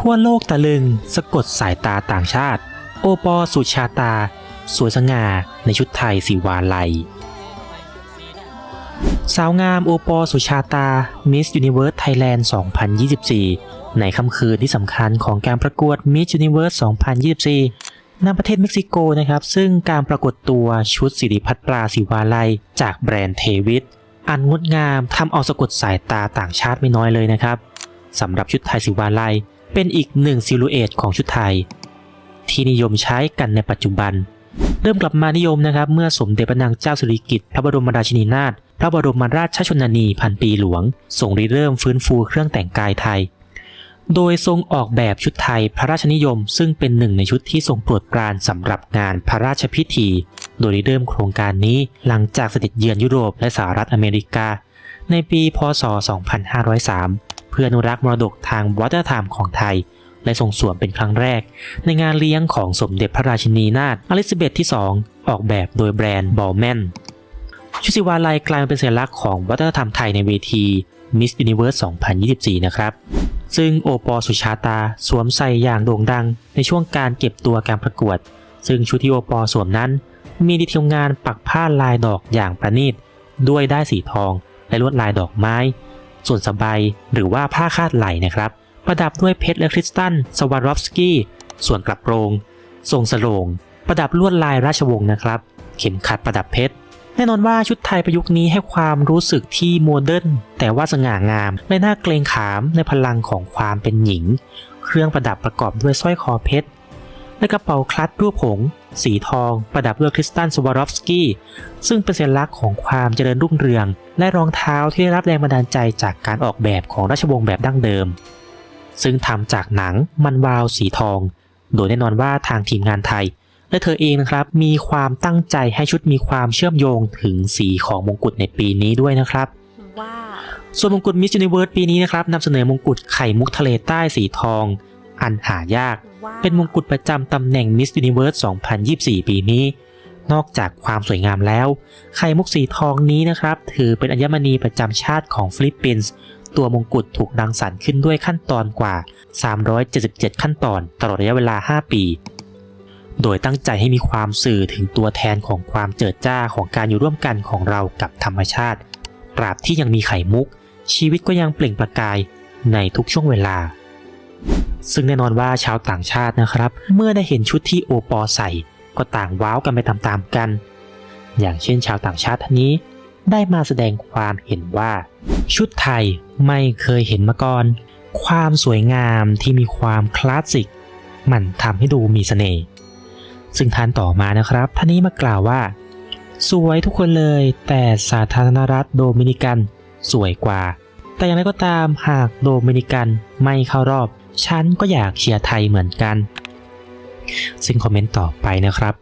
ทั่วโลกตะลึง สะกดสายตาต่างชาติ โอปอสุชาตา สวยสง่าในชุดไทยสีวาลัย สาวงามโอปอสุชาตา Miss Universe Thailand 2024 ในค่ำคืนที่สำคัญของการประกวด Miss Universe 2024ณประเทศเม็กซิโกนะครับซึ่งการปรากฏตัวชุดสิริพัตราศิวาลัย จากแบรนด์เทวิต อันงดงามทำเอาสะกดสายตาต่างชาติไม่น้อยเลยนะครับสำหรับชุดไทยศิวาลัย เป็นอีกหนึ่งซิลูเอตของชุดไทย ที่นิยมใช้กันในปัจจุบัน เริ่มกลับมานิยมนะครับ เมื่อสมเด็จพระนางเจ้าสิริกิติ์พระบรมราชินีนาถพระบรมราชชนนีพันปีหลวงทรงริเริ่มฟื้นฟูเครื่องแต่งกายไทย โดยทรงออกแบบชุดไทยพระราชนิยม ซึ่งเป็นหนึ่งในชุดที่ทรงโปรดปรานสำหรับงานพระราชพิธี โดยริเริ่มโครงการนี้หลังจากเสด็จเยือนยุโรปและสหรัฐอเมริกา ในปี พศ 2503 เพื่ออนุรักษ์มรดกทางวัฒนธรรมของไทย และส่งสวมเป็นครั้งแรก ในงานเลี้ยงของสมเด็จพระราชินีนาถอลิซาเบธที่ 2 ออกแบบโดยแบรนด์บอลแมนชุดสิวาลัยกลายเป็นสัญลักษณ์ของวัฒนธรรมไทยในเวที Miss Universe 2024 นะครับ ซึ่งโอปอสุชาตาสวมใส่อย่างโด่งดัง ในช่วงการเก็บตัวการประกวด ซึ่งชุดที่โอปอสวมนั้น มีดีเทลงานปักผ้าลายดอกอย่างประณีต ด้วยได้สีทองและลวดลายดอกไม้ ส่วนสบายหรือว่าผ้าคาดไหล่นะครับ ประดับด้วยเพชรและคริสตัลสวารอฟสกี้ ส่วนกระโปรงทรงสโลง ประดับลวดลายราชวงศ์นะครับ เข็มขัดประดับเพชรแน่นอนว่าชุดไทยประยุกต์นี้ให้ความรู้สึกที่โมเดิร์นแต่ว่าสง่างามและน่าเกรงขามในพลังของความเป็นหญิง เครื่องประดับประกอบด้วยสร้อยคอเพชร และกระเป๋าคลัตรูปหงส์สีทอง ประดับด้วยคริสตัลสวารอฟสกี้ ซึ่งเป็นสัญลักษณ์ของความเจริญรุ่งเรือง และรองเท้าที่ได้รับแรงบันดาลใจจากการออกแบบของราชวงศ์แบบดั้งเดิม ซึ่งทำจากหนังมันวาวสีทอง โดยแน่นอนว่าทางทีมงานไทย และเธอเองนะครับมีความตั้งใจให้ชุดมีความเชื่อมโยงถึงสีของมงกุฎในปีนี้ด้วยนะครับว้าวส่วนมงกุฎมิส s u นิเวิร์สปีนี้นะครับนำเสนอมงกุฎไข่มุกทะเลใต้สีทอง อันหายากว้าว เป็นมงกุฎประจำตำแหน่งมิส s u นิเวิร์ส2024 ปีนี้ นอกจากความสวยงามแล้ว ไข่มุกสีทองนี้นะครับ ถือเป็นอัญมณีประจำชาติของฟิลิปปินส์ตัวมงกุฎถูกรังสรรค์ขึ้นด้วยขั้นตอนกว่า 377 ขั้นตอน ตลอดระยะเวลา 5 ปี โดยตั้งใจให้มีความสื่อถึงตัวแทนของความเจิดจ้าของการอยู่ร่วมกันของเรากับธรรมชาติ ตราบที่ยังมีไข่มุก ชีวิตก็ยังเปล่งประกายในทุกช่วงเวลา ซึ่งแน่นอนว่าชาวต่างชาตินะครับ เมื่อได้เห็นชุดที่โอปอใส่ ก็ต่างว้าวกันไปตามๆกัน อย่างเช่นชาวต่างชาติท่านนี้ ได้มาแสดงความเห็นว่า ชุดไทยไม่เคยเห็นมาก่อน ความสวยงามที่มีความคลาสสิก มันทำให้ดูมีเสน่ห์ซึ่งท่านต่อมานะครับ ท่านนี้มากล่าวว่า สวยทุกคนเลย แต่สาธารณรัฐโดมินิกัน สวยกว่า แต่อย่างไรก็ตามหากโดมินิกันไม่เข้ารอบ ฉันก็อยากเชียร์ไทยเหมือนกัน ซึ่งคอมเมนต์ต่อไปนะครับ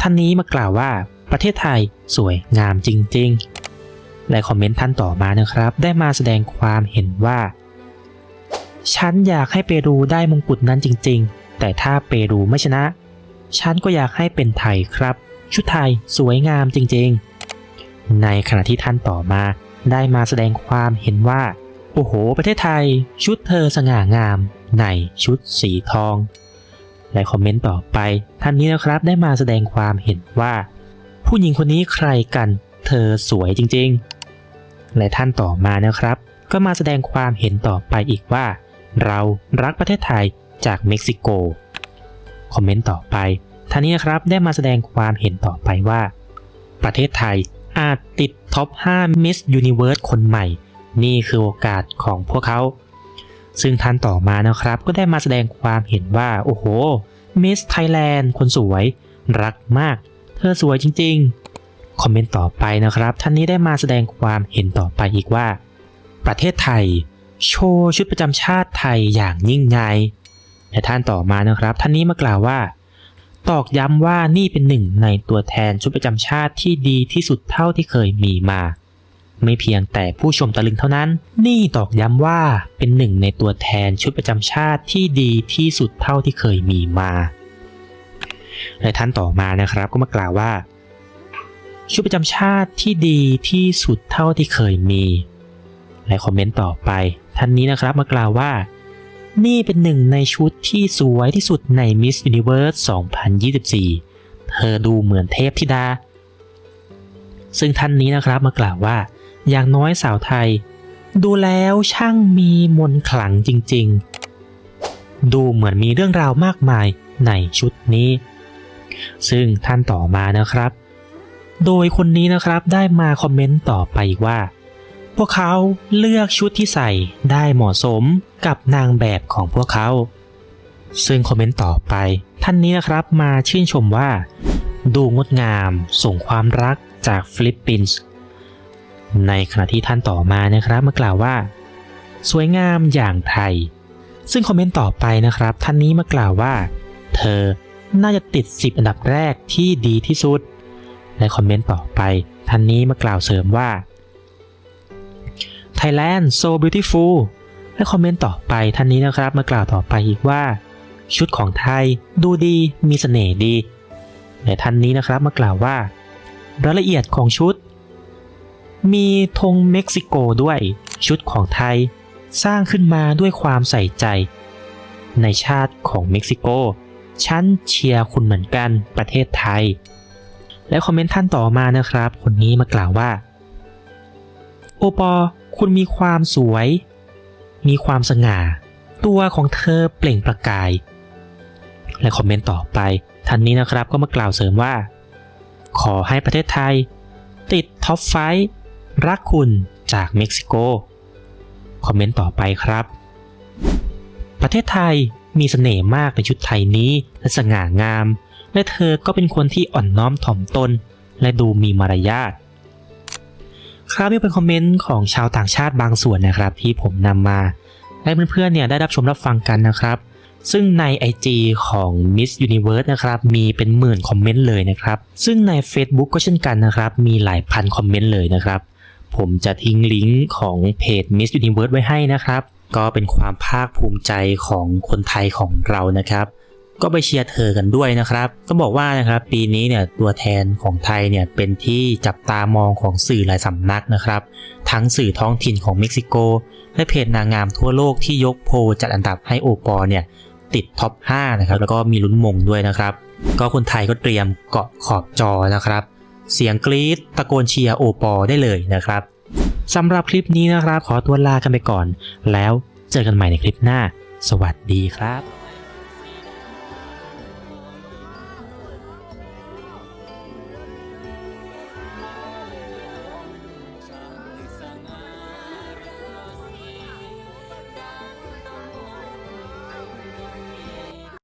ท่านนี้มากล่าวว่าประเทศไทยสวยงามจริง ๆ และคอมเมนต์ท่านต่อมานะครับ ได้มาแสดงความเห็นว่า ฉันอยากให้เปรูได้มงกุฎนั้นจริง ๆ แต่ถ้าเปรูไม่ชนะ ฉันก็อยากให้เป็นไทยครับ ชุดไทยสวยงามจริง ๆ ในขณะที่ท่านต่อมาได้มาแสดงความเห็นว่า โอ้โห ประเทศไทย ชุดเธอสง่างาม ในชุดสีทอง และคอมเมนต์ต่อไป ท่านนี้นะครับได้มาแสดงความเห็นว่า ผู้หญิงคนนี้ใครกัน เธอสวยจริงๆ และท่านต่อมานะครับ ก็มาแสดงความเห็นต่อไปอีกว่า เรารักประเทศไทยจากเม็กซิโก คอมเมนต์ต่อไป ท่านนี้นะครับได้มาแสดงความเห็นต่อไปว่า ประเทศไทยอาจติดท็อป 5 Miss Universe คนใหม่ นี่คือโอกาสของพวกเขา ซึ่งท่านต่อมานะครับ ก็ได้มาแสดงความเห็นว่า โอ้โห Miss Thailand คนสวย รักมาก เธอสวยจริง ๆ คอมเมนต์ต่อไปนะครับ ท่านนี้ได้มาแสดงความเห็นต่อไปอีกว่า ประเทศไทย โชว์ชุดประจำชาติไทยอย่างยิ่งใหญ่และท่านต่อมานะครับ ท่านนี้มากล่าวว่า ตอกย้ำว่านี่เป็นหนึ่งในตัวแทนชุดประจำชาติที่ดีที่สุดเท่าที่เคยมีมา ไม่เพียงแต่ผู้ชมตะลึงเท่านั้น นี่ตอกย้ำว่าเป็นหนึ่งในตัวแทนชุดประจำชาติที่ดีที่สุดเท่าที่เคยมีมาและท่านต่อมานะครับก็มากล่าวว่า ชุดประจำชาติที่ดีที่สุดเท่าที่เคยมีและคอมเมนต์ต่อไป ท่านนี้นะครับมากล่าวว่า นี่เป็นหนึ่งในชุดที่สวยที่สุดใน Miss Universe 2024 เธอดูเหมือนเทพธิดา ซึ่งท่านนี้นะครับมากล่าวว่า อย่างน้อยสาวไทย ดูแล้วช่างมีมนขลังจริงๆ ดูเหมือนมีเรื่องราวมากมายในชุดนี้ ซึ่งท่านต่อมานะครับ โดยคนนี้นะครับได้มาคอมเมนต์ต่อไปอีกว่า พวกเขาเลือกชุดที่ใส่ได้เหมาะสมกับนางแบบของพวกเขา ซึ่งคอมเมนต์ต่อไป ท่านนี้นะครับมาชื่นชมว่า ดูงดงามส่งความรักจากฟิลิปปินส์ ในขณะที่ท่านต่อมานะครับมากล่าวว่า สวยงามอย่างไทย ซึ่งคอมเมนต์ต่อไปนะครับ ท่านนี้มากล่าวว่า เธอน่าจะติด 10 อันดับแรกที่ดีที่สุด และคอมเมนต์ต่อไป ท่านนี้มากล่าวเสริมว่า Thailand so beautiful และคอมเมนต์ต่อไปท่านนี้นะครับมากล่าวต่อไปอีกว่า ชุดของไทยดูดีมีเสน่ห์ดี และท่านนี้นะครับมากล่าวว่ารายละเอียดของชุด มีธงเม็กซิโกด้วยชุดของไทย สร้างขึ้นมาด้วยความใส่ใจ ในชาติของเม็กซิโก ฉันเชียร์คุณเหมือนกันประเทศไทย และคอมเมนต์ท่านต่อมานะครับ คนนี้มากล่าวว่า โอปอ คุณมีความสวย มีความสง่า ตัวของเธอเปล่งประกาย และคอมเมนต์ต่อไปท่านนี้นะครับก็มากล่าวเสริมว่า ขอให้ประเทศไทย ติดท็อปไฟ รักคุณจากเม็กซิโก คอมเมนต์ต่อไปครับ ประเทศไทยมีเสน่ห์มากในชุดไทยนี้และสง่างาม และเธอก็เป็นคนที่อ่อนน้อมถ่อมตน และดูมีมารยาทครับนี่เป็นคอมเมนต์ของชาวต่างชาติบางส่วนนะครับ ที่ผมนำมาให้เพื่อนๆเนี่ยได้รับชมรับฟังกันนะครับ ซึ่งใน IG ของ Miss Universe นะครับ มีเป็นหมื่นคอมเมนต์เลยนะครับ ซึ่งใน Facebook ก็เช่นกันนะครับ มีหลายพันคอมเมนต์เลยนะครับ ผมจะทิ้งลิงก์ของเพจ Miss Universe ไว้ให้นะครับ ก็เป็นความภาคภูมิใจของคนไทยของเรานะครับ ก็ไปเชียร์เธอกันด้วยนะครับ ต้องบอกว่านะครับปีนี้เนี่ยตัวแทนของไทยเนี่ยเป็นที่จับตามองของสื่อหลายสำนักนะครับ ทั้งสื่อท้องถิ่นของเม็กซิโก และเพจนางงามทั่วโลกที่ยกโพลจัดอันดับให้โอปอลเนี่ยติดท็อป 5 นะครับ แล้วก็มีลุ้นมงด้วยนะครับ ก็คนไทยก็เตรียมเกาะขอบจอนะครับ เสียงกรี๊ดตะโกนเชียร์โอปอลได้เลยนะครับสำหรับคลิปนี้นะครับ ขอตัวลากันไปก่อน แล้วเจอกันใหม่ในคลิปหน้า สวัสดีครับ